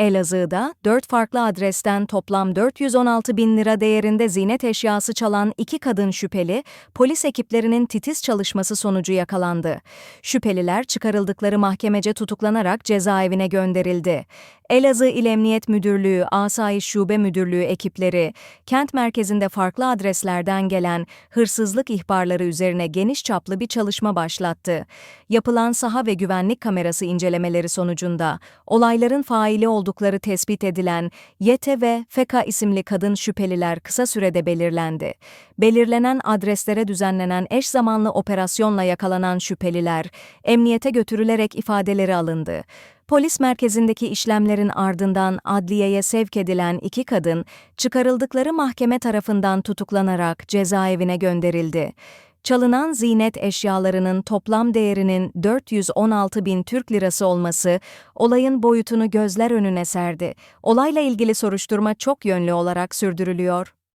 Elazığ'da 4 farklı adresten toplam 416 bin lira değerinde ziynet eşyası çalan iki kadın şüpheli, polis ekiplerinin titiz çalışması sonucu yakalandı. Şüpheliler çıkarıldıkları mahkemece tutuklanarak cezaevine gönderildi. Elazığ İl Emniyet Müdürlüğü, Asayiş Şube Müdürlüğü ekipleri, kent merkezinde farklı adreslerden gelen hırsızlık ihbarları üzerine geniş çaplı bir çalışma başlattı. Yapılan saha ve güvenlik kamerası incelemeleri sonucunda olayların faili oldukları tespit edilen Yete ve Feka isimli kadın şüpheliler kısa sürede belirlendi. Belirlenen adreslere düzenlenen eş zamanlı operasyonla yakalanan şüpheliler emniyete götürülerek ifadeleri alındı. Polis merkezindeki işlemlerin ardından adliyeye sevk edilen iki kadın, çıkarıldıkları mahkeme tarafından tutuklanarak cezaevine gönderildi. Çalınan ziynet eşyalarının toplam değerinin 416 bin Türk lirası olması, olayın boyutunu gözler önüne serdi. Olayla ilgili soruşturma çok yönlü olarak sürdürülüyor.